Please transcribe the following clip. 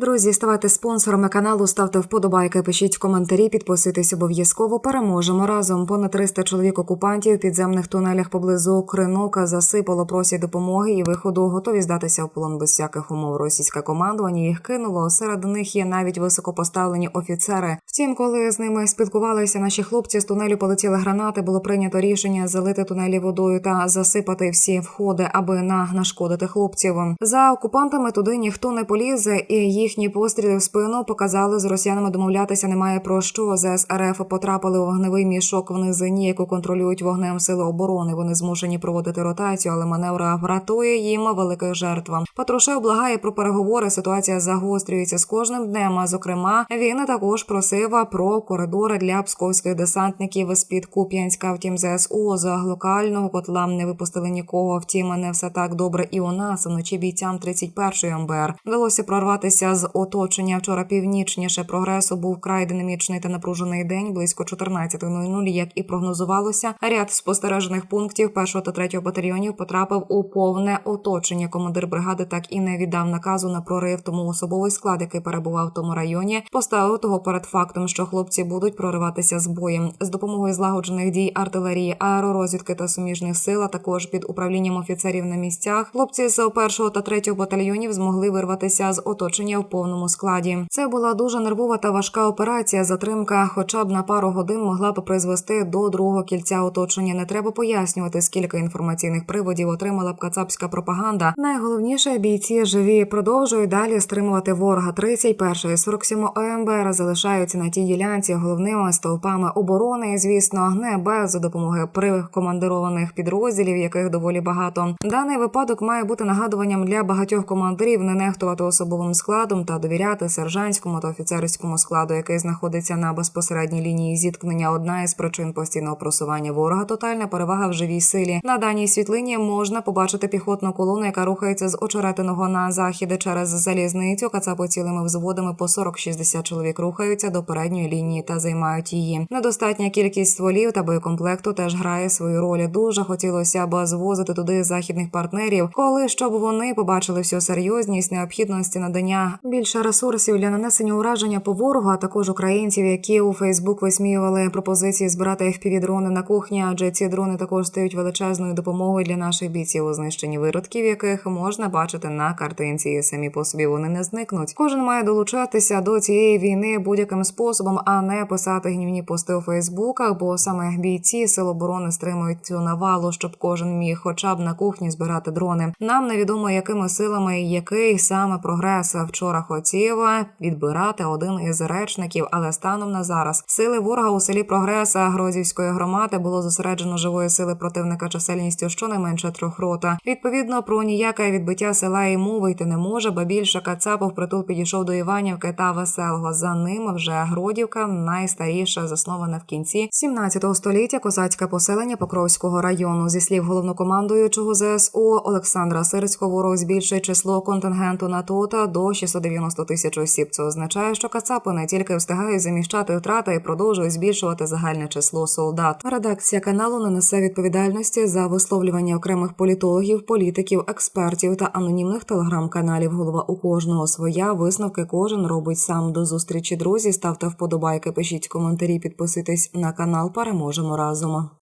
Друзі, ставайте спонсорами каналу, ставте вподобайки, пишіть коментарі, підписуйтесь обов'язково. Переможемо разом. Понад 300 чоловік окупантів в підземних тунелях поблизу Кринока засипало, просять допомоги і виходу. Готові здатися в полон без всяких умов. Російське командування їх кинуло. Серед них є навіть високопоставлені офіцери. Втім, коли з ними спілкувалися наші хлопці, з тунелю полетіли гранати. Було прийнято рішення залити тунелі водою та засипати всі входи, аби на нашкодити хлопців. За окупантами туди ніхто не полізе, і їхні постріли в спину показали з росіянами домовлятися немає про що. ЗС РФ потрапили у вогневий мішок в низині, яку контролюють вогнем сили оборони. Вони змушені проводити ротацію, але маневра врятує їм великих жертв. Патрушев благає про переговори. Ситуація загострюється з кожним днем. А зокрема, він також просив про коридори для псковських десантників з під Куп'янська. Втім, ЗСУ з локального котла не випустили нікого. Втім, не все так добре і у нас. Вночі бійцям 31-ї МБР вдалося прорватися з оточення. Вчора північніше прогресу був край динамічний та напружений день близько 14.00, як і прогнозувалося. Ряд спостережених пунктів першого та третього батальйонів потрапив у повне оточення. Командир бригади так і не віддав наказу на прорив. Тому особовий склад, який перебував в тому районі, поставив того перед фактом, що хлопці будуть прориватися з боєм з допомогою злагоджених дій артилерії, аеророзвідки та суміжних сил, а також під управлінням офіцерів на місцях. Хлопці з першого та третього батальйонів змогли вирватися з оточення в повному складі. Це була дуже нервова та важка операція. Затримка, хоча б на пару годин, могла б призвести до другого кільця оточення. Не треба пояснювати, скільки інформаційних приводів отримала б кацапська пропаганда. Найголовніше бійці живі продовжують далі стримувати ворога. 31 і 47 ОМБР залишаються на тій ділянці головними стовпами оборони. І, звісно, не без допомоги прикомандированих підрозділів, яких доволі багато. Даний випадок має бути нагадуванням для багатьох командирів не нехтувати особовим складом та довіряти сержантському та офіцерському складу, який знаходиться на безпосередній лінії зіткнення. Одна із причин постійного просування ворога тотальна перевага в живій силі. На даній світлині можна побачити піхотну колону, яка рухається з очеретиного на захід через залізницю. Кацапи цілими взводами по 40-60 чоловік рухаються до передньої лінії та займають її. Недостатня кількість стволів та боєкомплекту теж грає свою роль. Дуже хотілося б звозити туди західних партнерів, коли щоб вони побачили всю серйозність необхідності надання більше ресурсів для нанесення ураження по ворогу, а також українців, які у Фейсбук висміювали пропозиції збирати fpv дрони на кухні, адже ці дрони також стають величезною допомогою для наших бійців у знищенні виродків, яких можна бачити на картинці. І самі по собі вони не зникнуть. Кожен має долучатися до цієї війни будь-яким способом, а не писати гнівні пости у Фейсбуках, бо саме бійці сил оборони стримують цю навалу, щоб кожен міг, хоча б на кухні збирати дрони. Нам невідомо якими силами, і який саме прогрес вчора хотів відбирати один із речників, але станом на зараз сили ворога у селі Прогреса Грозівської громади було зосереджено живої сили противника чисельністю щонайменше трьох рота. Відповідно про ніяке відбиття села і мови йти не може, бо більше Кацапов притул підійшов до Іванівки та Веселого. За ним вже Гродівка, найстаріша, заснована в кінці 17 століття козацьке поселення Покровського району. Зі слів головнокомандуючого ЗСУ Олександра Сирського, ворог збільшує число контингенту НАТО та до 690 тисяч осіб. Це означає, що Кацапи не тільки встигають заміщати втрати і продовжують збільшувати загальне число солдат. Редакція каналу не несе відповідальності за висловлювання окремих політологів, політиків, експертів та анонімних телеграм-каналів. Голова у кожного своя висновки кожен робить сам. До зустрічі друзі. Ставте вподобайки, пишіть коментарі, підписуйтесь на канал. Переможемо разом.